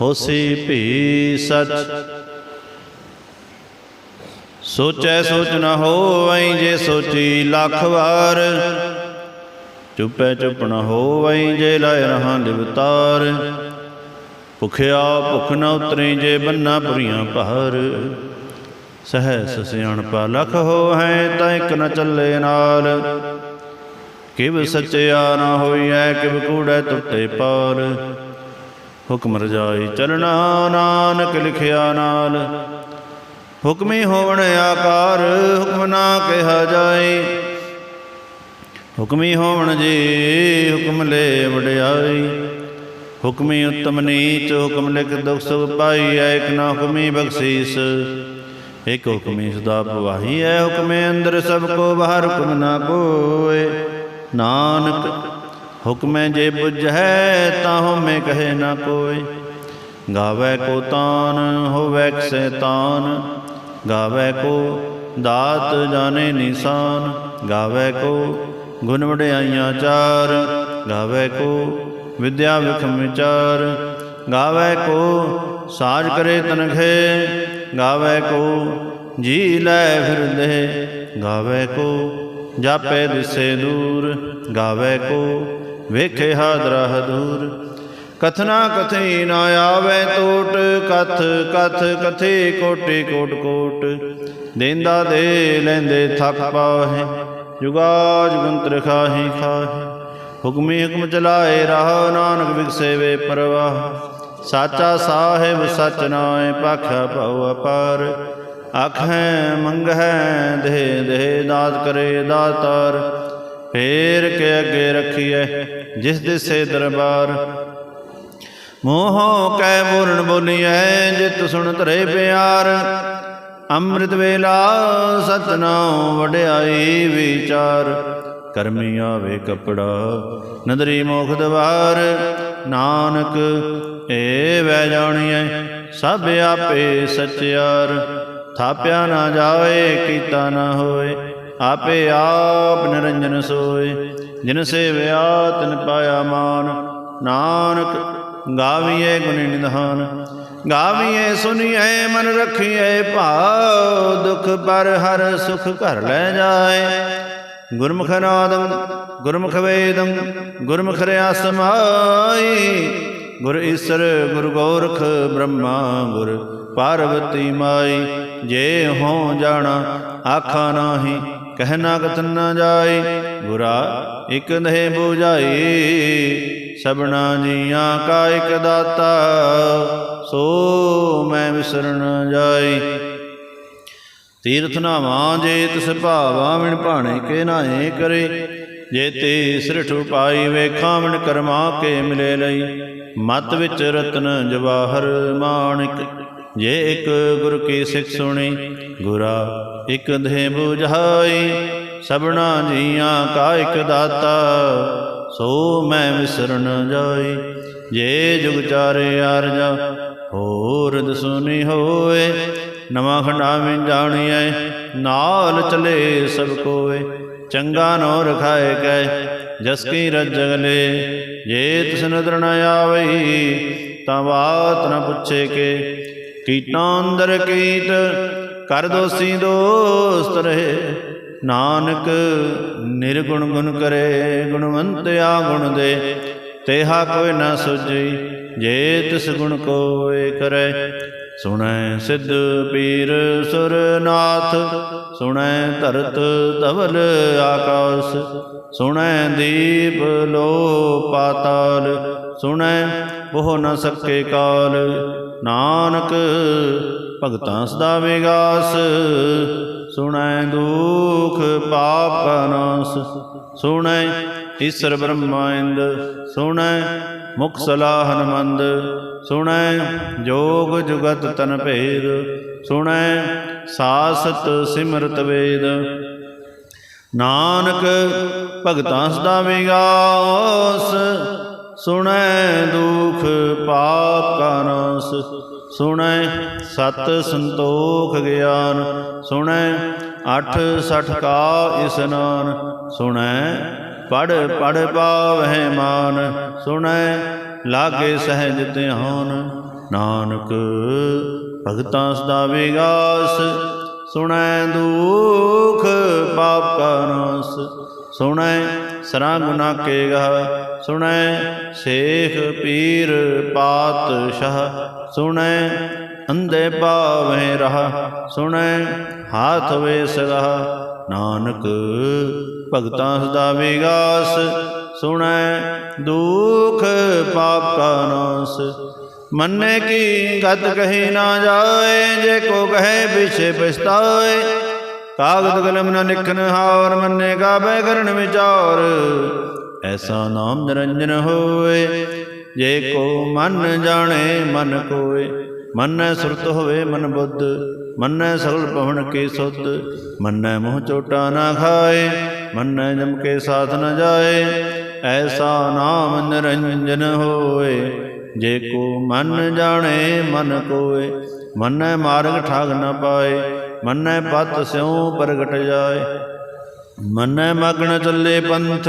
ਹੋਸੀ ਭੀ ਸਚ। ਸੋਚੈ ਸੋਚ ਨ ਹੋਵਈ ਜੇ ਸੋਚੀ ਲੱਖ ਵਾਰ। ਚੁੱਪੈ ਚੁੱਪ ਨ ਹੋਵਈ ਜੇ ਲਾਇ ਰਹਾ ਲਿਵਤਾਰ ਭੁਖਿਆ ਭੁਖ ਨ ਉਤਰੇ ਜੇ ਬੰਨਾ ਪੁਰੀਆਂ ਭਾਰ। ਸਹਿ ਸਿਆਣਪਾ ਲਖ ਹੋ ਹੈ ਤਾਂ ਇਕ ਨ ਚੱਲੇ ਨਾਲ। ਕਿਵ ਸਚਿਆ ਨ ਹੋਈਐ, ਕਿਵ ਕੂੜੈ ਟੁੱਟੇ ਪਾਰ। ਹੁਕਮ ਰਜਾਈ ਚਲਣਾ, ਨਾਨਕ ਲਿਖਿਆ ਨਾਲ। ਹੁਕਮੀ ਹੋਵਣ ਆਕਾਰ, ਹੁਕਮ ਨਾ ਕਿਹਾ ਜਾਏ। ਹੁਕਮੀ ਹੋਵਣ ਜੀ, ਹੁਕਮ ਲੈ ਵਡਿਆਈ। ਹੁਕਮੀ ਉਤਮ ਨੀਚ, ਹੁਕਮ ਲਿਖ ਦੁਖ ਸੁਖ ਪਾਈ ਏਕ ਨਾ ਹੁਕਮੀ ਬਖਸ਼ੀਸ। ਇਕ ਹੁਕਮੀ ਸਦਾ ਪਵਾਹੀ ਹੈ ਹੁਕਮੇ ਅੰਦਰ ਸਭ ਕੋ ਬਾਹਰ ਹੁਕਮ ਨਾ ਕੋਏ। ਨਾਨਕ ਹੁਕਮੇ ਜੇ ਬੁਝੈ ਤਾਹੋ ਮੈਂ ਕਹੇ ਨਾ ਕੋਏ ਗਾਵੇ ਕੋ ਤਾਨ, ਹੋਵੇ ਸੈਤਾਨ। ਗਾਵੇ ਕੋ ਦਾਤ ਜਾਣੇ ਨਿਸ਼ਾਨ। ਗਾਵੇ ਕੋ ਗੁਣ ਵਡਿਆਈਆਂ ਚਾਰ। ਗਾਵੇ ਕੋ ਵਿਦਿਆ ਵਿਖਮ ਵਿਚਾਰ। ਗਾਵੇ ਕੋ ਸਾਜ ਕਰੇ ਤਨਖੇ। ਗਾਵੇ ਕੋ ਜੀ ਲੈ ਫਿਰਦੇ ਗਾਵੇ ਕੋ ਜਾਪੇ ਦਿਸੇ ਦੂਰ। ਗਾਵੇ ਕੋ ਵੇਖੇ ਹਾਦਰਾ ਹਦੂਰ। ਕਥਨਾ ਕਥਈ ਨਾ ਆਵੇ ਟੋਟ ਕਥ ਕਥ ਕਥੇ ਕੋਟੇ ਕੋਟ ਕੋਟ। ਦੇਂਦਾ ਦੇ ਲੈਂਦੇ ਥੱਕ ਪਾਹੇ ਜੁਗਾ ਜੁਗੰਤਰ ਖਾਹੀ ਖਾਹੀ। ਹੁਕਮੀ ਹੁਕਮ ਚਲਾਏ ਰਹਾ, ਨਾਨਕ ਵਿਗਸੇ ਵੇ ਪਰਵਾਹ। ਸਾਚਾ ਸਾਹਿਬ ਸਚ ਨਾਏ ਪਾਖਾ ਭਉ ਅਪਾਰ। ਆਖੈ, ਮੰਗਹਿ ਦੇ ਦੇ ਦਾਤ ਕਰੇ ਦਾਤਾਰ। ਫੇਰ ਕੇ ਅੱਗੇ ਰੱਖੀਐ, ਜਿਸ ਦਿਸੇ ਦਰਬਾਰ। ਮੋਹ ਕੈ ਬੋਲਣ ਬੋਲੀਐ, ਜਿਤ ਸੁਣ ਧਰੇ ਪਿਆਰ। ਅੰਮ੍ਰਿਤ ਵੇਲਾ ਸਤਨਾਮ ਵਡਿਆਈ ਵਿਚਾਰ। ਕਰਮੀ ਆਵੇ ਕਪੜਾ, ਨਦਰੀ ਮੋਖ ਦਵਾਰ। ਨਾਨਕ, ਏ ਵੈ ਜਾਣੀਐ, ਸਭ ਆਪੇ ਸਚਿਆਰ। ਥਾਪਿਆ ਨਾ ਜਾਵੇ, ਕੀਤਾ ਨਾ ਹੋਏ ਆਪੇ ਆਪ ਨਿਰੰਜਨ ਸੋਏ, ਜਿਨ ਸੇਵਿਆ ਤਿਨ ਪਾਇਆ ਮਾਨ। ਨਾਨਕ ਗਾਵੀਏ ਗੁਣ ਨਿਧਾਨ ਗਾਵੀਏ ਸੁਨੀਏ ਮਨ ਰਖੀਏ ਭਾਉ ਦੁਖ ਪਰ ਹਰ ਸੁਖ ਘਰ ਲੈ ਜਾਏ। ਗੁਰਮੁਖ ਨਾਦੰ, ਗੁਰਮੁਖ ਵੇਦੰ, ਗੁਰਮੁਖ ਰਿਆ ਸਮਾਈ ਗੁਰ ਈਸਰ, ਗੁਰ ਗੋਰਖ, ਬ੍ਰਹਮਾ ਗੁਰ ਪਾਰਵਤੀ ਮਾਈ। ਜੇ ਹੋ ਜਾਣਾ, ਆਖਾ ਨਾਹੀ ਕਹਿਣਾ ਕਥਨ ਨਾ ਜਾਏ ਗੁਰਾ ਇਕ ਨਹਿ 부ਝਾਈ ਸਭਨਾ ਜੀਆਂ ਕਾ ਇਕ ਦਾਤਾ, ਸੋ ਮੈਂ ਵਿਸਰਨ ਜਾਈ ਤੀਰਥ ਨਾਵਾਂ ਜੇ ਤਿਸ ਭਾਵਾ ਵਿਣ ਭਾਣੇ ਕੇ ਨਾਏ ਕਰੇ, ਜੇ ਤੇ ਸ੍ਰਿਠ ਉਪਾਈ ਵੇਖਾਂ ਵਿਣ ਕਰਮਾ ਕੇ ਮਿਲੇ ਲਈ। ਮਤ ਵਿੱਚ ਰਤਨ ਜਵਾਹਰ ਮਾਣਿਕ, ਜੇ ਇੱਕ ਗੁਰ ਕੀ ਸਿੱਖ ਸੁਣੀ ਗੁਰਾ, ਇਕ ਦੇ 부ਝਾਈ ਸਭਨਾ ਜੀਆਂ ਕਾ ਇਕ ਦਾਤਾ। ਸੋ ਮੈਂ ਵਿਸਰਨ ਜਾਈ ਜੇ ਜੁਗ ਚਾਰੇ ਆਰਜਾ, ਹੋਰ ਦਸੁਨੀ ਹੋਏ। ਨਵਾਂ ਖੰਡਾ ਵਿੱਚ ਜਾਣੀਐ, ਨਾਲ ਚਲੇ ਸਭ ਕੋਏ। ਚੰਗਾ ਨੋ ਰਖਾਏ ਕੈ, ਜਸ ਕੀ ਰਜਗਲੇ ਜੇ ਤਿਸ ਨਦਰ ਨ ਆਵਈ, ਤਾਂ ਬਾਤ ਨ ਪੁੱਛੇ ਕੇ। ਕੀਟਾਂ ਅੰਦਰ ਕੀਟ ਕਰ ਦੋਸੀ ਦੋਸਤ ਰਹੇ। ਨਾਨਕ ਨਿਰਗੁਣ ਗੁਣ ਕਰੇ, ਗੁਣਵੰਤਿਆ ਗੁਣ ਦੇ। ਤੇਹਾ ਕੋਈ ਨਾ ਸੁਝਈ ਜੇ ਤਿਸ ਗੁਣ ਕੋਏ ਕਰੇ। ਸੁਣੈ ਸਿੱਧ ਪੀਰ ਸੁਰਨਾਥ, ਸੁਣੈ ਧਰਤ ਧਵਲ ਆਕਾਸ। ਸੁਣੈ ਦੀਪ ਲੋ ਪਾਤਾਲ ਸੁਣੈ ਉਹ ਨ ਸਕੇ ਕਾਲ। ਨਾਨਕ ਭਗਤਾਂ ਸਦਾ ਵਿਗਾਸ। ਸੁਣੈ ਦੁਖ ਪਾਪ ਕਾ ਸੁਣੈ ਈਸ਼ਰ ਬ੍ਰਹਮਾਇੰਦ ਸੁਣੈ ਮੁਖ ਸਲਾਹਨ ਮੰਦ ਸੁਣੈ ਜੋਗ ਜੁਗਤ ਤਨ ਭੇਦ। ਸੁਣੈ ਸਾਸਤ ਸਿਮਰਤ ਵੇਦ। ਨਾਨਕ ਭਗਤਾਂ ਸਦਾ ਵਿਗਾਸ। ਸੁਣੈ ਦੁਖ ਪਾਪ ਕਾ ਨਾਸ ਸੁਣੈ ਸਤ ਸੰਤੋਖ ਗਿਆਨ, ਸੁਣੈ ਅਠ ਸਠ ਕਾ ਇਸਨਾਨ ਸੁਣੈ ਪੜ ਪੜ ਪਾਵਹਿ ਮਾਨ, ਸੁਣੈ ਲਾਗੇ ਸਹਿਜ ਧਿਆਨ। ਨਾਨਕ ਭਗਤਾਂ ਸਦਾ ਵਿਗਾਸ, ਸੁਣੈ ਦੁਖ ਪਾਪ ਕਾ ਨਾਸ, ਸੁਣੈ ਸਰੰਗ ਨਾ ਕੇ ਗਾ ਸੁਣੈ ਸੇਖ ਪੀਰ ਪਾਤਸ਼ਾਹ। ਸੁਣੈ, ਅੰਧੇ ਪਾਵੇਂ ਰਹਾ, ਸੁਣੈ, ਹਾਥ ਵੇਸ ਰਹਾ। ਨਾਨਕ, ਭਗਤਾਂ ਸਦਾ ਵਿਗਾਸ, ਸੁਣੈ, ਦੁਖ ਪਾਪ ਕਾ ਨਾਸ। ਮੰਨੇ ਕੀ ਗਤ ਕਹੀ ਨਾ ਜਾਏ, ਜੇ ਕੋ ਕਹੇ ਪਿਛੇ ਪਛਤਾਏ। ਕਾਗਦ ਕਲਮ ਨਾ ਲਿਖਨ ਹਾਰ, ਮੰਨੇ ਗਾਵੇ ਕਰਨ ਵਿਚਾਰ। ਐਸਾ ਨਾਮ ਨਿਰੰਜਨ ਹੋਏ ਜੇ ਕੋ ਮਨ ਜਾਣੇ ਮਨ ਕੋਏ, ਮੰਨੈ ਸੁਰਤ ਹੋਵੇ ਮਨ ਬੁੱਧ, ਮੰਨੈ ਸਗਲ ਪਵਨ ਕੇ ਸੁਧ, ਮੰਨੈ ਮੋਹ ਚੋਟਾ ਨਾ ਖਾਏ, ਮੰਨੈ ਜਮ ਕੇ ਸਾਥ ਨ ਜਾਏ, ਐਸਾ ਨਾਮ ਨਿਰੰਜਨ ਹੋਏ। ਜੇ ਕੋ ਮਨ ਜਾਣੇ ਮਨ ਕੋਏ, ਮਨੈ ਮਾਰਗ ਠਾਗ ਨ ਪਾਏ, ਮੰਨੈ ਪਤ ਸਿਉ ਪ੍ਰਗਟ ਜਾਏ। ਮਨੈ ਮਗਨ ਚੱਲੇ ਪੰਥ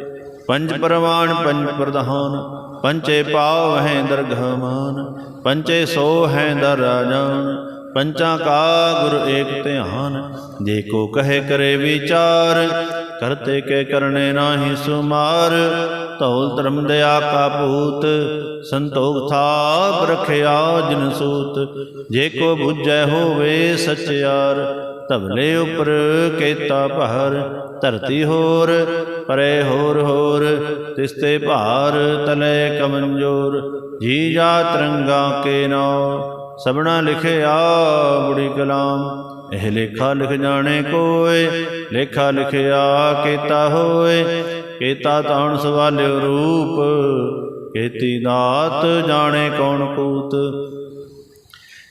ਪੰਜ ਪਰਵਾਨ, ਪੰਜ ਪ੍ਰਧਾਨ, ਪੰਚੇ ਪਾਵ ਹੈ ਦਰਗਹਮਾਨ ਪੰਚੇ ਸੋ ਹੈ ਦਰ ਰਾਜਾਨ ਪੰਚਾਂ ਕਾ ਗੁਰ ਏਕ ਧਿਆਨ, ਜੇ ਕੋ ਕਹੇ ਕਰੇ ਵਿਚਾਰ ਕਰਤੇ ਕੇ ਕਰਨੇ ਨਾਹੀ ਸੁਮਾਰ, ਧੌਲ ਧਰਮ ਦਇਆ ਕਾ ਭੂਤ, ਸੰਤੋਖ ਥਾਪ ਰਖਿਆ ਜਿਨ ਸੂਤ, ਜੇ ਕੋ ਬੁਝੈ ਹੋਵੇ ਸਚਿਆਰ ਤਬਲੇ ਉਪਰ ਕੇਤਾ ਭਾਰ ਧਰਤੀ ਹੋਰ ਪਰੇ ਹੋਰ ਹੋਰ ਤਿਸਤੇ ਭਾਰ ਤਲੇ ਕਮੰਜੋਰ, ਜੀ ਜਾ ਤਰੰਗਾ ਕੇ ਨਾਮ ਸਭਨਾ ਲਿਖਿਆ ਬੁੜੀ ਕਲਾਮ, ਇਹ ਲੇਖਾ ਲਿਖ ਜਾਣੇ ਕੋਏ, ਲੇਖਾ ਲਿਖਿਆ ਕੀਤਾ ਹੋਏ, ਕੀਤਾ ਤਾਣ ਸਵਾਲਿਓ ਰੂਪ, ਕੀਤੀ ਦਾਤ ਜਾਣੇ ਕੌਣ ਕੂਤ।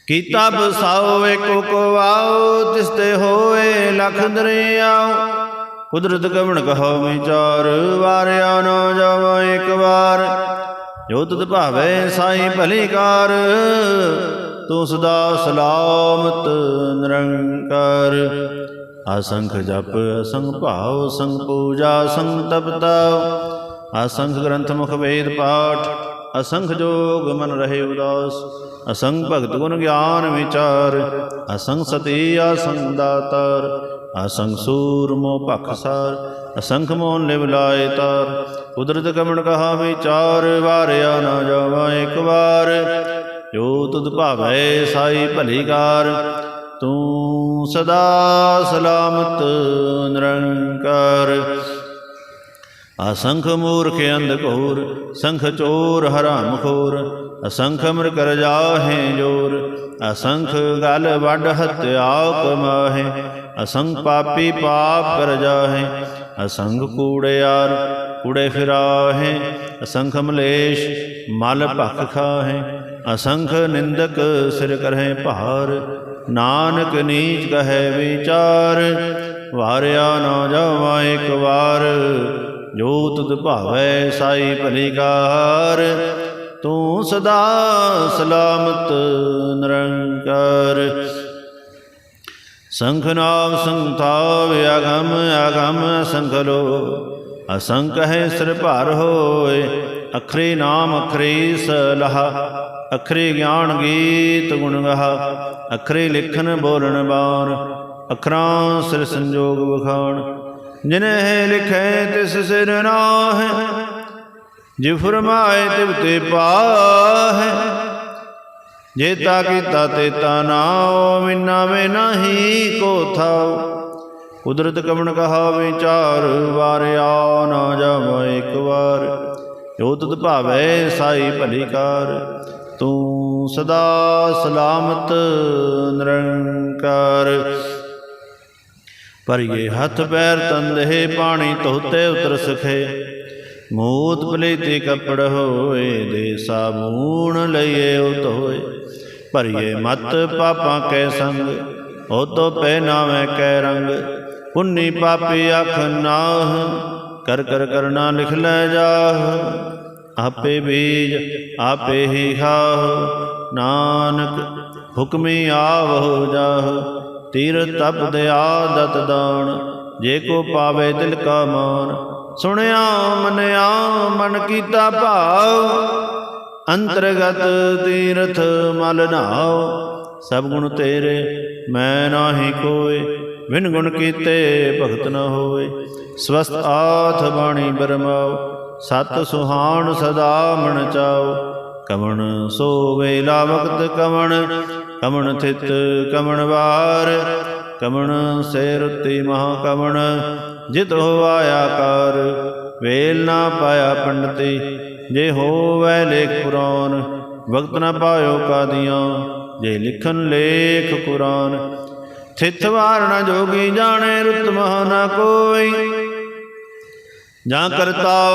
ਕੀਤਾ ਬਸਾਓ ਏਕੋ ਕੋ ਆਓ, ਤਿਸ ਹੋਏ ਲਖ ਦਰਿਆਓ ਕੁਦਰਤ ਕਵਣ ਕਹੋ ਵਿਚਾਰ, ਵਾਰਿਆ ਨਾ ਜਾਵਾ ਇੱਕ ਵਾਰ। ਜੋ ਤੁਧ ਭਾਵੇ ਸਾਈ ਭਲੀ ਕਾਰ ਤੂੰ ਸਦਾ ਸਲਾਮਤ ਨਿਰੰਕਾਰ। ਅਸੰਖ ਜਪ ਅਸੰਖ ਭਾਵ ਸੰਗ ਪੂਜਾ, ਸੰਗ ਤਪਤਾ ਅਸੰਖ ਗ੍ਰੰਥ ਮੁਖ ਵੇਦ ਪਾਠ ਅਸੰਖ ਜੋਗ ਮਨ ਰਹੇ ਉਦਾਸ। ਅਸੰਖ ਭਗਤ ਗੁਣ ਗਿਆਨ ਵਿਚਾਰ ਅਸੰਖ ਸਤੀ ਅਸੰਖ ਦਾਤਾਰ। ਅਸੰਖ ਸੂਰ ਮੋ ਭਖਸਾਰ ਅਸੰਖ ਮੋਨ ਲਿਵ ਲਾਏ ਤਾਰ। ਕੁਦਰਤ ਕਮਣ ਕਹਾ ਵਿਚਾਰ ਵਾਰਿਆ ਨਾ ਜਾਵਾ ਇੱਕ ਵਾਰ। ਜੋ ਤੁਧ ਭਾਵੈ ਸਾਈ ਭਲੀ ਕਾਰ, ਤੂੰ ਸਦਾ ਸਲਾਮਤ ਨਿਰੰਕਾਰ। ਅਸੰਖ ਮੂਰਖ ਅੰਧ ਘੋਰ, ਸੰਖ ਚੋਰ ਹਰਾਮ ਖੋਰ ਅਸੰਖ ਅਮਰ ਕਰ ਜਾਹੇ ਜੋਰ, ਅਸੰਖ ਗਲ ਵੱਡ ਹਤਿਆ ਕਮਾਹੇ ਅਸੰਖ ਪਾਪੀ ਪਾਪ ਕਰ ਜਾਹੇ, ਅਸੰਖ ਕੂੜਿਆਰ ਕੂੜੇ ਫਿਰਾਹੇ, ਅਸੰਖ ਮਲੇਸ਼ ਮਲ ਭਖ ਖਾਹੇ, ਅਸੰਖ ਨਿੰਦਕ ਸਿਰ ਕਰਹਿ ਭਾਰ, ਨਾਨਕ ਨੀਚ ਕਹੈ ਵਿਚਾਰ, ਵਾਰਿਆ ਨਾ ਜਾਵਾ ਇੱਕ ਵਾਰ, ਜੋ ਤੁਧ ਭਾਵੈ ਸਾਈ ਭਲੀ ਕਾਰ ਤੂੰ ਸਦਾ ਸਲਾਮਤ ਨਿਰੰਕਾਰ। ਸੰਖ ਨਾਮ ਸੰਥਾਵ ਅਗਮ ਅਗਮ ਸੰਖ ਲੋ। ਅਸੰਖ ਹੈ ਸਿਰ ਭਾਰ ਹੋਏ, ਅਖਰੇ ਨਾਮ ਅਖਰੇ ਸਲਹਾ। ਅਖਰੇ ਗਿਆਨ ਗੀਤ ਗੁਣ ਗਹਾ। ਅਖਰੇ ਲਿਖਨ ਬੋਲਣ ਬਾਣ, ਅਖਰਾਂ ਸਿਰ ਸੰਜੋਗ ਵਖਾਣ। ਜਿਨਹਿ ਲਿਖੈ ਤਿਸ ਸਿਰ ਨਾਹਿ ਜਿ ਫਰਮਾਏ ਤਿਵ ਤੇ ਪਾਹੈ ਜੇਤਾ ਕੀਤਾ ਤੇਤਾ ਨਾਉ ਮਿਨਾ ਮੇ ਨਹੀਂ ਕੋ ਥਾਉ। ਕੁਦਰਤ ਕਵਣ ਕਹਾ ਵਿਚਾਰ ਵਾਰਿਆ ਨਾ ਜਾਵੇ ਇੱਕ ਵਾਰ। ਜੋ ਤੁਧ ਭਾਵੈ, ਸਾਈ ਭਲੀ ਕਾਰ। ਤੂੰ ਸਦਾ ਸਲਾਮਤ, ਨਿਰੰਕਾਰ। ਭਰੀਏ ਹੱਥ ਪੈਰ ਤੰਦੇ ਪਾਣੀ ਧੋਤੇ ਉਤਰ ਸਖੇ। ਮੂਤ ਪਲੇਤੇ ਕਪੜ ਹੋਏ ਦੇ ਸਾਬੂਣ ਲਈਏ ਉਤ ਹੋਏ ਭਰੀਏ ਮਤ ਪਾਪਾਂ ਕੈ ਸੰਗ, ਉਹ ਤੋ ਪਹਿਨਾਵੇਂ ਕੈ ਰੰਗ। ਪੁੰਨੀ ਪਾਪੀ ਅਖ ਨਾਹ, ਕਰ ਕਰ ਕਰਨਾ ਲਿਖ ਲੈ ਜਾਹ। ਆਪੇ ਬੀਜ, ਆਪੇ ਹੀ ਖਾਹ ਨਾਨਕ ਹੁਕਮੀ ਆਵਹੁ ਜਾਹ। ਤੀਰ ਤਪ ਦਿਆ ਦਤ ਦਾਣ ਜੇ ਕੋ ਪਾਵੇ ਦਿਲ ਕਾ ਮਾਨ। ਸੁਣਿਆ, ਮਨਿਆ, ਮਨ ਕੀਤਾ ਭਾਵ, ਅੰਤਰਗਤ ਤੀਰਥ ਮਲ ਨਾਉ। ਸਭ ਗੁਣ ਤੇਰੇ, ਮੈਂ ਨਾਹੀ ਕੋਏ ਵਿਨ ਗੁਣ ਕੀਤੇ ਭਗਤ ਨ ਹੋਏ। ਸਵਸਤ ਆਥ ਬਾਣੀ ਬਰਮਾਉ, ਸਤ ਸੁਹਾਣ ਸਦਾ ਮਨ ਚਾਉ। ਕਵਣ ਸੋ ਵੇਲਾ ਵਕਤ ਕਵਣ ਕਵਣ ਥਿਤ ਕਵਣ ਵਾਰ ਕਮਣ ਸੇ ਰੁੱਤੀ ਮਹਾ ਕਵਣ ਜਿਤ ਹੋਵਾਇਆ ਕਾਰ, ਵੇਲ ਨਾ ਪਾਇਆ ਪੰਡਤੀ, ਜੇ ਹੋਵੈ ਲੇਖ ਪੁਰਾਨ, ਵਕਤ ਨਾ ਪਾਇਓ ਕਾਦੀਆਂ, ਜੇ ਲਿਖਨ ਲੇਖ ਕੁਰਾਨ। ਥਿਤ ਵਾਰ ਨ ਜੋਗੀ ਜਾਣੇ, ਰੁੱਤ ਮਹਾ ਨਾ ਕੋਈ। ਜਾਂ ਕਰਤਾ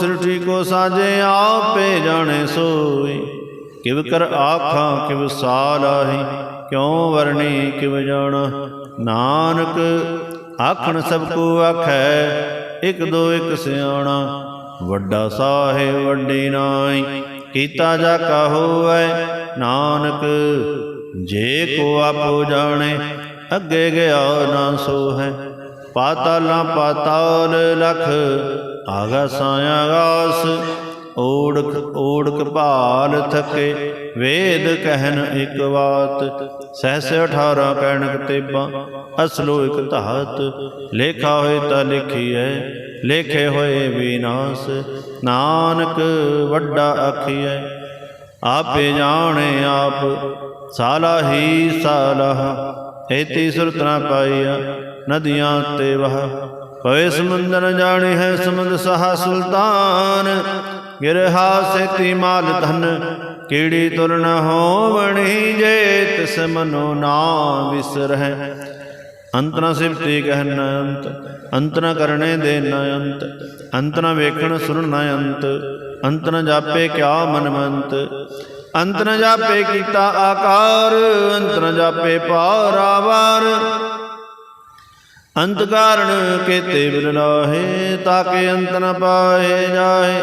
ਸ੍ਰਿਠੀ ਕੋ ਸਾਜੇ, ਆਪੇ ਜਾਣੇ ਸੋਈ। ਕਿਵ ਕਰ ਆਖਾਂ ਕਿਵ ਸਾਲਾਹੀ ਕਿਉ ਵਰਣੀ ਕਿਵ ਜਾਣਾ? ਨਾਨਕ ਆਖਣ ਸਭ ਕੋ ਆਖੈ, ਇਕ ਦੋ ਇਕ ਸਿਆਣਾ। ਵੱਡਾ ਸਾਹਿਬ ਵੱਡੀ ਨਾਈ ਕੀਤਾ ਜਾ ਕਾ ਹੋਵੈ? ਨਾਨਕ ਜੇ ਕੋ ਆਪੋ ਜਾਣੇ, ਅੱਗੇ ਗਿਆ ਨਾ ਸੋ ਹੈ ਪਾਤਾਲਾਂ ਪਾਤਾਲ ਲਖ, ਆਗਾ ਸਾਇਆ ਗਾਸ ਓੜਕ ਓੜਕ ਭਾਲ ਥਕੇ, ਵੇਦ ਕਹਿਨ ਇਕ ਬਾਤ ਸਹਸ 18 ਕਹਿਣ ਤੇਬਾ ਅਸਲੋ ਇਕ ਧਾਤ, ਲੇਖਾ ਹੋਏ ਤਾਂ ਲਿਖੀਐ, ਲੇਖੇ ਹੋਏ ਵਿਨਾਸ਼, ਨਾਨਕ ਵੱਡਾ ਆਖੀਐ, ਆਪੇ ਜਾਣੇ ਆਪ ਸਾਲਾਹੀ ਸਾਲਾਹ ਏਤੀ ਸੁਰਤ ਨਾ ਪਾਈਆ, ਨਦੀਆਂ ਤੇ ਵਹ ਪਵੇ ਸਮੁੰਦਰ ਜਾਣੀ ਹੈ ਸਮੁੰਦ ਸਹਾ ਸੁਲਤਾਨ ਗਿਰਹਾ ਸੇਤੀ ਮਾਲ ਧਨ ਕੀੜੀ ਤੁਰ ਨ ਹੋਵਣੀ ਜੇ ਤਿਸ ਮਨੋ ਨਾ ਵਿਸਰਹਿ ਅੰਤ ਨ ਸਿਫਤੀ ਕਹਿਨ ਅੰਤ ਅੰਤ ਨ ਕਰਨੇ ਦੇ ਨ ਅੰਤ ਅੰਤ ਨ ਵੇਖਣ ਸੁਣ ਨ ਅੰਤ ਅੰਤ ਨਾ ਜਾਪੇ ਕਿਆ ਮਨਮੰਤ, ਅੰਤ ਨ ਜਾਪੇ ਕੀਤਾ ਆਕਾਰ, ਅੰਤ ਨ ਜਾਪੇ ਪਾਰਾਵਾਰ ਅੰਤ ਕਾਰਣ ਕੇਤੇ ਬਿਰਲਾਹੇ ਤਾਕੇ ਅੰਤ ਨ ਪਾਏ ਜਾਏ।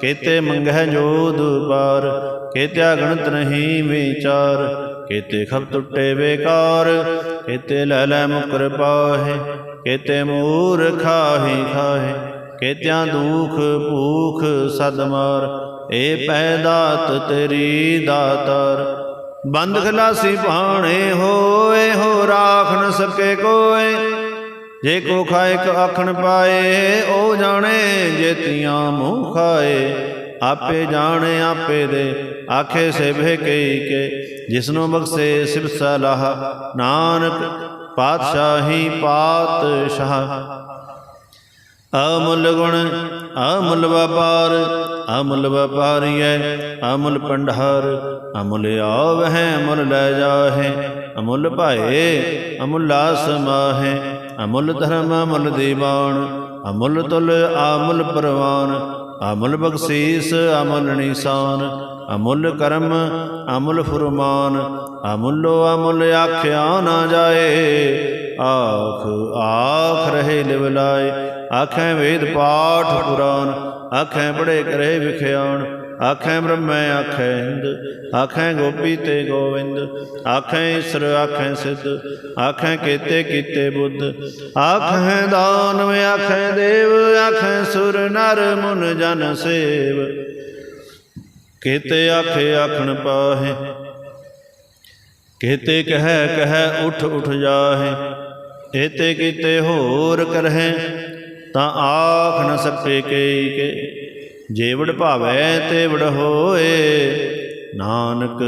ਕੇਤੇ ਮੰਗਹਿ ਜੋਦ ਪਾਰ ਕੇਤਿਆ ਗਣਤ ਨਹੀਂ ਵਿਚਾਰ, ਕੇਤੇ ਖਬ ਟੁੱਟੇ ਬੇਕਾਰ, ਕੇਤੇ ਲੈ ਲੈ ਮੁਕਰ ਪਾਹੇ, ਕੇਤੇ ਮੂਰ ਖਾਹੀ ਖਾਹੇ, ਕੇਤਿਆਂ ਦੁਖ ਭੂਖ ਸਦ ਮਾਰ, ਏ ਪੈ ਦਾਤ ਤੇਰੀ ਦਾਤਾਰ। ਬੰਦ ਖਲਾਸੀ ਭਾਣੇ ਹੋਏ, ਹੋ ਰਾਖ ਨ ਸਕੇ ਕੋਏ ਜੇ ਕੋ ਖਾਇ ਕ ਆਖਣ ਪਾਏ, ਉਹ ਜਾਣੇ ਜੇਤੀਆਂ ਮੂੰਹ ਖਾਏ। ਆਪੇ ਜਾਣੇ ਆਪੇ ਦੇ, ਆਖੇ ਸੇਭੇ ਕਈ ਕੇ। ਜਿਸਨੂੰ ਬਖਸ਼ੇ ਸਿਬ ਸਲਾਹ, ਨਾਨਕ ਪਾਤਸ਼ਾਹੀ ਪਾਤਸ਼ਾਹ। ਅਮੁੱਲ ਗੁਣ, ਅਮੁੱਲ ਵਪਾਰ, ਅਮੁੱਲ ਵਪਾਰੀਐ, ਅਮੁੱਲ ਪੰਡਾਰ ਅਮੁੱਲ ਆਵਹਿ, ਅਮੁੱਲ ਲੈ ਜਾਹੇ, ਅਮੁੱਲ ਭਾਏ, ਅਮੁੱਲਾ ਸਮਾਹੇ ਅਮੁੱਲ ਧਰਮ, ਅਮੁੱਲ ਦੀਵਾਨ, ਅਮੁੱਲ ਤੁਲ, ਅਮੁੱਲ ਪਰਵਾਨ, ਅਮੁੱਲ ਬਖਸ਼ੀਸ, ਅਮੁੱਲ ਨਿਸ਼ਾਨ, ਅਮੁੱਲ ਕਰਮ, ਅਮੁੱਲ ਫੁਰਮਾਨ, ਅਮੁੱਲੋ ਅਮੁੱਲ ਆਖਿਆ ਨਾ ਜਾਏ, ਆਖ ਆਖ ਰਹੇ ਲਿਵਲਾਏ ਆਖੈ ਵੇਦ ਪਾਠ ਪੁਰਾਨ ਆਖੈ ਪੜੇ ਕਰੇ ਵਿਖਿਆਣ, ਆਖੈ ਬ੍ਰਹਮੈ ਆਖੈ ਇੰਦ ਆਖੈ ਗੋਪੀ ਤੇ ਗੋਵਿੰਦ, ਆਖੈ ਈਸਰ, ਆਖੈ ਸਿੱਧ, ਆਖੈ ਕੀਤੇ ਕੀਤੇ ਬੁੱਧ। ਆਖੈ ਦਾਨਵ, ਆਖੈ ਦੇਵ, ਆਖੈ ਸੁਰ, ਨਰ, ਮੁਨ, ਜਨ, ਸੇਵ। ਕੀਤੇ ਆਖੇ ਆਖਣ ਪਾਹੇ, ਕੀਤੇ ਕਹਿ ਕਹਿ ਉਠ ਉਠ ਜਾਹੇ। ਏਤੇ ਕੀਤੇ ਹੋਰ ਕਰਹਿ ਤਾਂ ਆਖ ਨ ਸਕੇ ਕਈ ਕੇ। ਜੇਵੜ ਭਾਵੈ ਤੇ ਵੜ ਹੋਏ। ਨਾਨਕ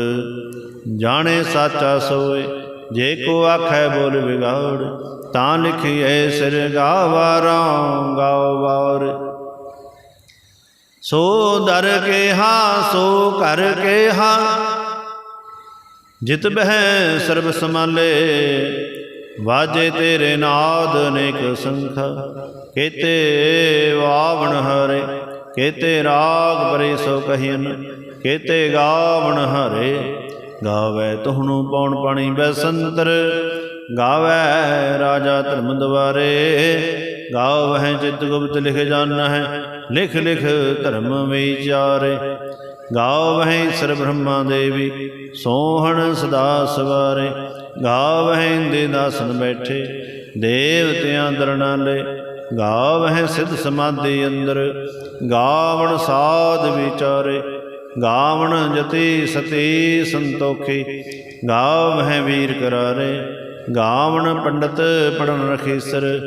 ਜਾਣੇ ਸਾਚਾ ਸੋਏ। ਜੇ ਕੋ ਆਖੈ ਬੋਲ ਵਿਗਾੜ, ਤਾਂ ਲਿਖੀਐ ਸਿਰ ਗਾਵਾਰਾਂ ਗਾਓ ਵਾਰ। ਸੋ ਦਰ ਕੇ ਹਾ ਸੋ ਕਰ ਕੇ ਹਾ ਜਿਤ ਬਹਿ ਸਰਬ ਸਮਾਲੇ ਵਾਜੇ ਤੇਰੇ ਨਾਦ ਅਨੇਕ ਸੰਖਾ, ਕੇਤੇ ਵਾਵਣ ਹਰੇ, ਕੇਤੇ ਰਾਗ ਪਰੇ ਸੋ ਕਹੀਨ, ਕੇਤੇ ਗਾਵਣ ਹਰੇ। ਗਾਵੇ ਤੁਹਨੂੰ ਪੌਣ ਪਾਣੀ ਬੈਸੰਤਰ ਗਾਵੇ ਰਾਜਾ ਧਰਮ ਦਵਾਰੇ। ਗਾਵਹਿ ਚਿਤ ਗੁਪਤ ਲਿਖ ਜਾਣਾ ਹੈ ਲਿਖ ਲਿਖ ਧਰਮ ਵਿਚਾਰੇ ਗਾਵਹਿ ਸਰ ਬ੍ਰਹਮਾ ਦੇਵੀ, ਸੋਹਣ ਸਦਾ ਸਵਾਰੇ। ਗਾਵਹਿ ਦੇ ਦਾਸਨ ਬੈਠੇ, ਦੇਵਤਿਆਂ ਦਰਨਾਲੇ ਗਾਵਹਿ ਸਿੱਧ ਸਮਾਧੀ ਅੰਦਰ, ਗਾਵਣ ਸਾਧ ਵਿਚਾਰੇ। ਗਾਵਣ ਜਤੀ ਸਤੀ ਸੰਤੋਖੀ, ਗਾਵਹਿ ਵੀਰ ਕਰਾਰੇ। ਗਾਵਣ ਪੰਡਤ ਪੜਨ ਰਖੀਸਰ,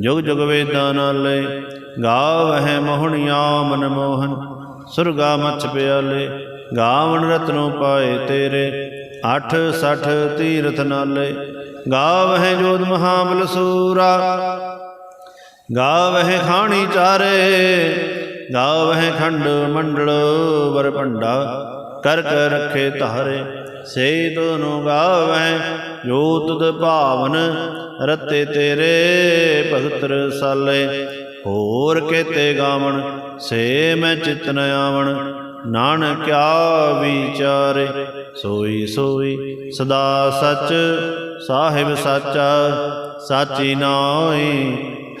ਜੁਗ ਜੁਗ ਵੇਦਾਂ ਨਾਲੇ ਗਾਵਹਿ ਮੋਹਣਿਆ ਮਨਮੋਹਨ ਸੁਰਗਾ ਮਛ ਪਿਆਲੇ। ਗਾਵਣ ਰਤਨੋ ਪਾਏ ਤੇਰੇ। 8 60 ਤੀਰਥ ਨਾਲੇ, ਗਾਵਹਿ ਜੋਤ ਮਹਾਬਲ ਸੂਰਾ। ਗਾਵਹਿ ਖਾਣੀ ਚਾਰੇ, ਗਾਵਹਿ ਖੰਡ ਮੰਡਲ ਵਰ ਭੰਡਾ। ਕਰ ਕਰ ਰੱਖੇ ਧਾਰੇ ਸੇ ਤੋਨੁ ਗਾਵਹਿ ਜੋ ਤੁਧ ਭਾਵਨ ਰਤੇ ਤੇਰੇ ਭਗਤ ਰਸਾਲੇ ਹੋਰ ਕੇਤੇ ਗਾਵਣ, ਸੇ ਮੈਂ ਚਿਤ ਨ ਆਵਣ। ਨਾਨਕਿਆ ਵਿਚਾਰੇ ਸੋਈ ਸੋਈ ਸਦਾ ਸਚ, ਸਾਹਿਬ ਸਾਚਾ, ਸਾਚੀ ਨਾਈ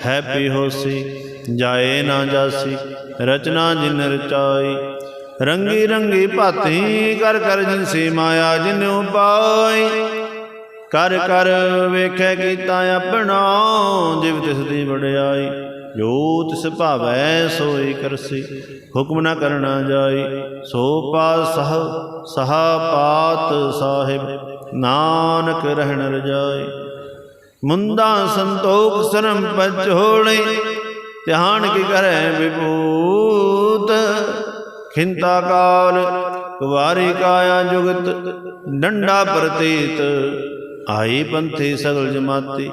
ਹੈਪੀ ਹੋਸੀ, ਜਾਏ ਨਾ ਜਾਸੀ, ਰਚਨਾ ਜਿਨ ਰਚਾਈ। ਰੰਗੀ ਰੰਗੀ ਭਾਤੀ, ਕਰ ਕਰ ਜਿਨਸੀ ਮਾਇਆ ਜਿਨੁ ਪਾਈ ਕਰ ਕਰ ਵੇਖੈ ਕੀਤਾ ਆਪਣਾ, ਜਿਵ ਤਿਸ ਦੀ ਵਡਿਆਈ। ਜੋਤ ਤਿਸ ਭਾਵੈ ਸੋਈ ਕਰਸੀ। ਹੁਕਮ ਨਾ ਕਰਨਾ ਜਾਈ। ਸੋ ਪਾ ਸਹ, ਸਹਾ ਪਾਤ ਸਾਹਿਬ, ਨਾਨਕ ਰਹਿਣ ਰਜਾਈ। ਮੁੰਦਾ ਸੰਤੋਖ ਸ਼ਰਮ ਪਛੋੜੇ ਧਿਆਨ ਕੀ ਕਰੈ ਵਿਭੂਤ। ਖਿੰਤਾ ਕਾਲ, ਕੁਵਾਰੀ ਕਾਇਆ ਜੁਗਤ, ਡੰਡਾ ਪ੍ਰਤੀਤ। ਆਈ ਪੰਥੀ ਸਗਲ ਜਮਾਤੀ,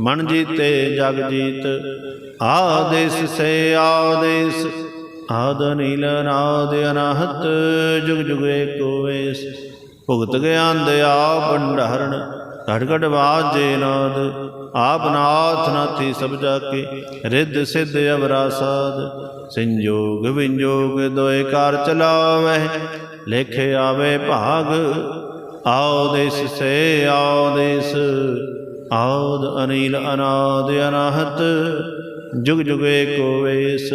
ਮਨ ਜੀਤੇ, ਜਗ ਜੀਤ। ਆਦੇਸ ਸੇ ਆਦੇਸ, ਆਦ ਨੀਲ ਨਾਦ ਅਨਾਹਤ, ਜੁਗ ਜੁਗ ਏਕੋ ਵੇਸ। ਭੁਗਤ ਗਿਆਨ ਦਿਆ ਭੰਡਾਰਣ ਘਟ ਘਟ ਬਾਜੇ ਨਾਦ। ਆਪ ਨਾਥ ਨਾਥੀ ਸਭ ਜਾ ਕੇ ਰਿੱਧ ਸਿੱਧ ਅਵਰਾ ਸਾਧ ਸੰਜੋਗ ਵਿੰਜੋਗ ਦੋਏ ਕਾਰ ਚਲਾਵੇ ਲੇਖੇ ਆਵੇ ਭਾਗ ਆਓ ਦੇਸ ਸੇ, ਆਓ ਦੇਸ। ਆਦ ਅਨੀਲ ਅਨਾਦ ਅਨਾਹਤ, ਜੁਗ ਜੁਗ ਏਕੋ ਵੇਸ।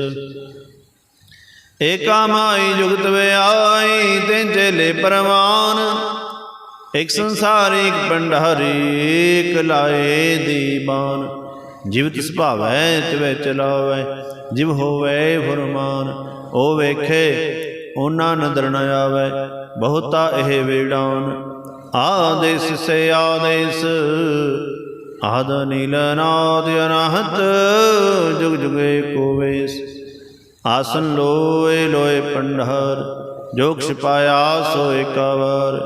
ਏਕਾ ਮਾਈ ਜੁਗਤ ਵਿਆਈ, ਤਿੰਨ ਚੇਲੇ ਪਰਵਾਨ। ਇਕ ਸੰਸਾਰ, ਇਕ ਭੰਡਾਰੀ ਇਕ ਲਾਏ ਦੀਬਾਨ ਜਿਵ ਤਿਸ ਭਾਵੈ, ਤਿਵੈ ਚਲਾਵੈ, ਜਿਵ ਹੋਵੇ ਫਰਮਾਨ। ਉਹ ਵੇਖੇ, ਉਹਨਾਂ ਨਦਰ ਨ ਆਵੈ, ਬਹੁਤਾ ਇਹ ਵੇੜਾਨ। ਆਦੇਸ ਸੇ ਆਦੇਸ ਆਦ ਨੀਲ ਨਾਦ ਅਨਾਹਤ, ਜੁਗ ਜੁਗ ਕੋ ਵੇਸ ਆਸਨ ਲੋਏ ਲੋਏ ਪੰਡਹਰ ਜੋ ਛਪਾਇਆ ਸੋ ਏਕਾਵਾਰ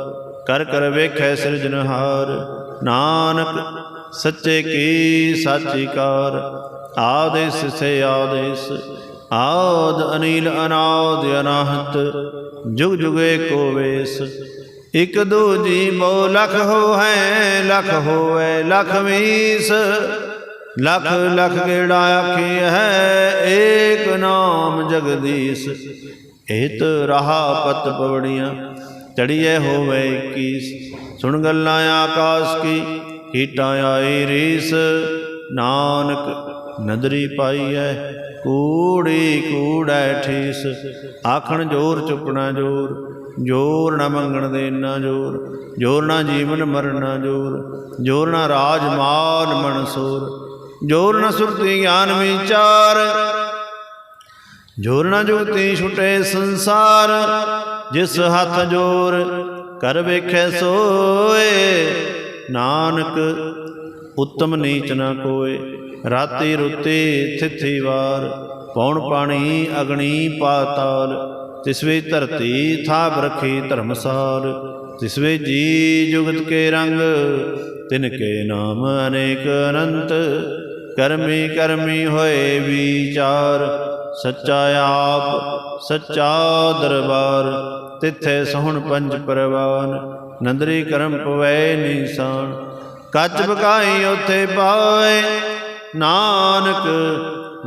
ਕਰ ਕਰ ਵੇਖੈ ਸਿਰਜਨਹਾਰ ਨਾਨਕ ਸੱਚੇ ਕੀ ਸਾਚੀ ਕਾਰ। ਆਦੇਸ ਸੇ ਆਦੇਸ ਆਦ ਅਨੀਲ ਅਨਾਦ ਅਨਾਹਤ, ਜੁਗ ਜੁਗੇ ਕੋ ਵੇਸ ਇਕ ਦੂਜੀ ਜੀ ਮੋ ਲਖ ਹੋ ਹੈ ਲਖ ਹੋਵੇ ਲਖ ਵੀਸ ਲਖ ਲਖ ਗੇੜਾ ਆਖੀ ਹੈ ਏਕ ਨਾਮ ਜਗਦੀਸ਼। ਏਤ ਰਹਾ ਪਤ ਪਵੜੀਆਂ ਚੜੀਏ ਹੋਵੇ ਕੀਸ ਸੁਣ ਗੱਲਾਂ ਆਕਾਸ਼ ਕੀ ਕੀਟਾਂ ਆਈ ਰੀਸ। ਨਾਨਕ ਨਦਰੀ ਪਾਈ ਪਾਈਐ, ਕੂੜੀ ਕੂੜੈ ਠੀਸ। ਆਖਣ ਜੋਰ ਚੁੱਕਣਾ ਜੋਰ ਜੋਰ ਨਾ ਮੰਗਣ ਦੇ ਨਾ ਜੋਰ ਜੋਰ ਨਾ ਜੀਵਨ ਮਰਨਾ ਜੋਰ ਜੋਰ ਨਾ ਰਾਜ ਮਾਨ ਮਨਸੂਰ ਜੋਰ ਨਾ ਸੁਰਤੀ ਗਿਆਨ ਵਿਚਾਰ, ਜੋਰ ਨਾ ਜੋਤੀ ਛੁਟੇ ਸੰਸਾਰ, ਜਿਸ ਹੱਥ ਜੋਰ ਕਰ ਵੇਖੈ ਸੋਏ, ਨਾਨਕ ਉੱਤਮ ਨੀਚ ਨਾ ਕੋਏ, ਰਾਤੀ ਰੁੱਤੀ ਥਿਥੀ ਵਾਰ, ਪੌਣ ਪਾਣੀ ਅਗਣੀ ਪਾਤਾਲ ਤਿਸਵੇ ਧਰਤੀ ਥਾਪ ਰਖੀ ਧਰਮਸਾਲ, ਤਿਸਵੇ ਜੀ ਜੁਗਤ ਕੇ ਰੰਗ, ਤਿਨ ਕੇ ਨਾਮ ਅਨੇਕ ਅਨੰਤ। ਕਰਮੀ ਕਰਮੀ ਹੋਏ ਵਿਚਾਰ, ਸੱਚਾ ਆਪ, ਸੱਚਾ ਦਰਬਾਰ, ਤਿੱਥੇ ਸੋਹਣ ਪੰਜ ਪਰਵਾਨ। ਨੰਦਰੀ ਕਰਮ ਪਵੈ ਨੀਸਾਨ, ਕੱਚ ਬਕਾਈ ਉਥੇ ਪਾਏ। ਨਾਨਕ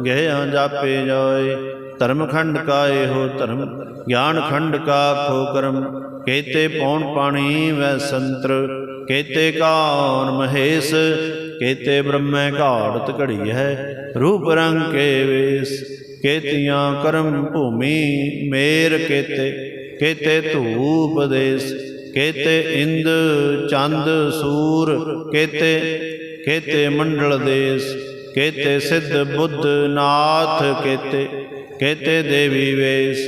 ਗਿਆ ਜਾਪੇ ਜਾਏ। ਧਰਮ ਖੰਡ ਕਾ ਇਹੋ ਧਰਮ, ਗਿਆਨ ਖੰਡ ਕਾ ਖੋ ਕਰਮ ਕੇਤੇ ਪੌਣ ਪਾਣੀ ਵੈ ਸੰਤਰ, ਕੇਤੇ ਕਾਨ ਮਹੇਸ਼, ਕੇਤੇ ਬ੍ਰਹਮੈ ਘਾੜਤ ਘੜੀ ਹੈ, ਰੂਪ ਰੰਗ ਕੇ ਵੇਸ, ਕੇਤੀਆਂ ਕਰਮ ਭੂਮੀ ਮੇਰ ਕੇਤੇ ਕੇਤੇ ਧੂਪ ਦੇਸ, ਕੇਤੇ ਇੰਦ ਚੰਦ ਸੂਰ, ਕੇਤੇ ਕੇਤੇ ਮੰਡਲ ਦੇਸ, ਕੇਤੇ ਸਿੱਧ ਬੁੱਧ ਨਾਥ ਕੇਤੇ। ਕੇਤੇ ਦੇਵੀ ਵੇਸ,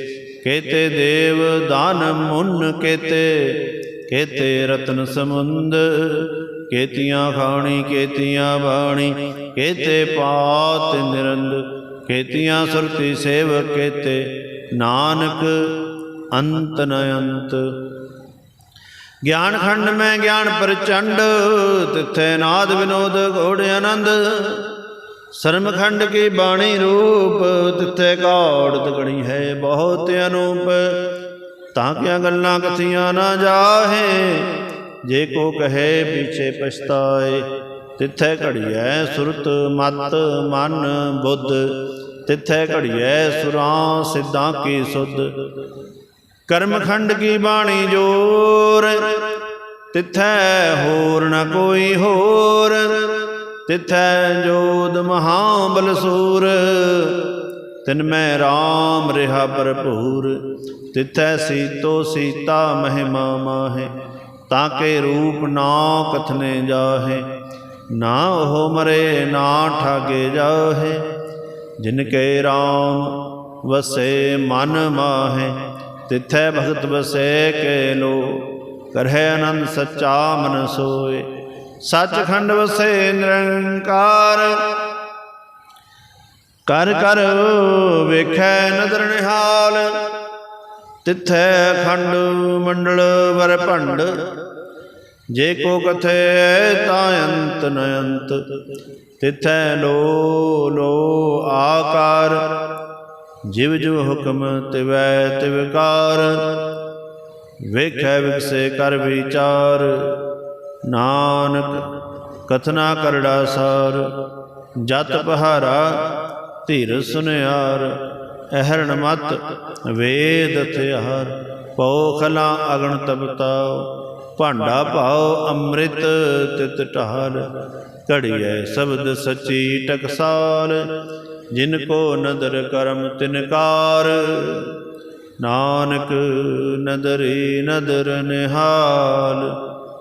ਕੇਤੇ ਦੇਵ ਦਾਨ ਮੁਨ ਕੇਤੇ ਕੇਤੇ ਰਤਨ ਸਮੁੰਦ, ਕੇਤੀਆਂ ਖਾਣੀ, ਕੇਤੀਆਂ ਬਾਣੀ, ਕੇਤੇ ਪਾਤ ਨਿਰੰਦ, ਕੇਤੀਆਂ ਸੁਰਤੀ ਸੇਵ ਕੇਤੇ, ਨਾਨਕ ਅੰਤ ਨ ਅੰਤ। ਗਿਆਨ ਖੰਡ ਮੈਂ ਗਿਆਨ ਪ੍ਰਚੰਡ, ਤਿੱਥੇ ਨਾਦ ਵਿਨੋਦ ਘੋੜ ਆਨੰਦ। ਸਰਮਖੰਡ ਕੀ ਬਾਣੀ ਰੂਪ, ਤਿੱਥੇ ਘਾੜ ਤਕਣੀ ਹੈ ਬਹੁਤ ਅਨੂਪ। ਤਾਂ ਕਿਆ ਗੱਲਾਂ ਕਥੀਆਂ ਨਾ ਜਾਹੇ, ਜੇ ਕੋ ਕਹੇ ਪਿਛੇ ਪਛਤਾਏ। ਤਿੱਥੇ ਘੜੀਐ ਸੁਰਤ ਮਤ, ਮਨ ਬੁੱਧ। ਤਿੱਥੇ ਘੜੀਐ ਸੁਰਾਂ ਸਿੱਧਾਂ ਕੀ ਸੁਧ। ਕਰਮਖੰਡ ਕੀ ਬਾਣੀ ਜੋਰ, ਤਿਥੈ ਹੋਰ ਨਾ ਕੋਈ ਹੋਰ। ਤਿਥੈ ਜੋਦ ਮਹਾਬਲ ਸੂਰ ਤਿਨ ਮੈਂ RAM ਰਿਹਾ ਭਰਪੂਰ। ਤਿਥੈ ਸੀਤੋ ਸੀਤਾ ਮਹਿਮਾ ਮਾਹੇ, ਤਾਂ ਕੇ ਰੂਪ ਨਾ ਕਥਨੇ ਜਾਹੇ। ਨਾ ਉਹ ਮਰੇ, ਨਾ ਠਾਗੇ ਜਾਹੇ। ਜਿਨ ਕੇ RAM ਵਸੇ ਮਨ ਮਾਹੇ, ਤਿਥੈ ਭਗਤ ਵਸੇ ਕੇ ਲੋ। ਕਰਹਿ ਅਨੰਦ ਸੱਚਾ ਮਨ ਸੋਏ। ਸੱਚਖੰਡ ਵਸੇ ਨਿਰੰਕਾਰ। ਕਰ ਕਰ ਵੇਖੈ ਨਦਰ ਨਿਹਾਲ। ਤਿਥੈ ਖੰਡ ਮੰਡਲ ਵਰ ਭੰਡ। ਜੇ ਕੋ ਕਥੈ ਤਾ ਅੰਤ ਨ ਅੰਤ। ਤਿਥੈ ਲੋ ਲੋ ਆਕਾਰ। ਜਿਵ ਜਿਵ ਹੁਕਮ ਤਿਵੈ ਤਿਵਕਾਰ ਵੇਖੈ ਵਿਗਸੇ ਕਰ ਵਿਚਾਰ। ਨਾਨਕ ਕਥਨਾ ਕਰੜਾ ਸਾਰ, ਜਤ ਪਹਾਰਾ ਧੀਰ ਸੁਨਿਆਰ, ਅਹਰਣ ਮਤ ਵੇਦ ਹਥਿਆਰ ਪਉ ਅਗਣ ਤਪਤਾਉ, ਭਾਂਡਾ ਭਾਉ ਅੰਮ੍ਰਿਤ ਤਿਤ ਢਾਲ ਘੜੀਐ ਸ਼ਬਦ ਸਚੀ ਟਕਸਾਲ, ਜਿਨ ਕੋ ਨਦਰ ਕਰਮ ਤਿਨਕਾਰ ਨਾਨਕ ਨਦਰੀ ਨਦਰ ਨਿਹਾਲ